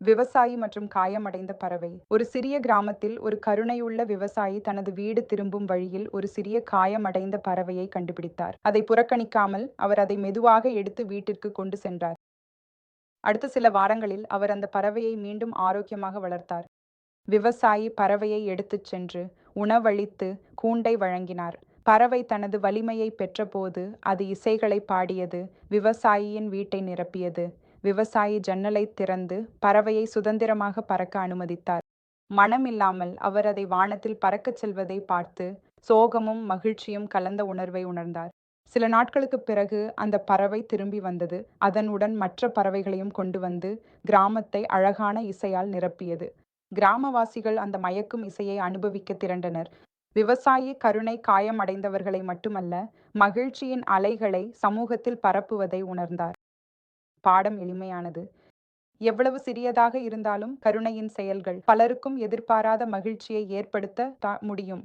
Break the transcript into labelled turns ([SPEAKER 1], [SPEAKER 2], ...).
[SPEAKER 1] விவசாயி மற்றும் காயமடைந்த பறவை. ஒரு சிறிய கிராமத்தில் ஒரு கருணையுள்ள விவசாயி தனது வீடு திரும்பும் வழியில் ஒரு சிறிய காயமடைந்த பறவையை கண்டுபிடித்தார். அதை புறக்கணிக்காமல் அவர் அதை மெதுவாக எடுத்து வீட்டிற்கு கொண்டு சென்றார். அடுத்த சில வாரங்களில் அவர் அந்த பறவையை மீண்டும் ஆரோக்கியமாக வளர்த்தார். விவசாயி பறவையை எடுத்துச் சென்று உணவளித்து கூண்டை வழங்கினார். பறவை தனது வலிமையை பெற்றபோது அது இசைகளை பாடியது விவசாயியின் வீட்டை நிரப்பியது. விவசாயி ஜன்னலை திறந்து பறவையை சுதந்திரமாக பறக்க அனுமதித்தார். மனமில்லாமல் அவர் அதை வானத்தில் பறக்கச் செல்வதை பார்த்து சோகமும் மகிழ்ச்சியும் கலந்த உணர்வை உணர்ந்தார். சில நாட்களுக்குப் பிறகு அந்த பறவை திரும்பி வந்தது. அதனுடன் மற்ற பறவைகளையும் கொண்டு வந்து கிராமத்தை அழகான இசையால் நிரப்பியது. கிராமவாசிகள் அந்த மயக்கும் இசையை அனுபவிக்க திரண்டனர். விவசாயி கருணை காயமடைந்தவர்களை மட்டுமல்ல மகிழ்ச்சியின் அலைகளை சமூகத்தில் பரப்புவதை உணர்ந்தார். பாடம் எளிமையானது. எவ்வளவு சிறியதாக இருந்தாலும் கருணையின் செயல்கள் பலருக்கும் எதிர்பாராத மகிழ்ச்சியை ஏற்படுத்த முடியும்.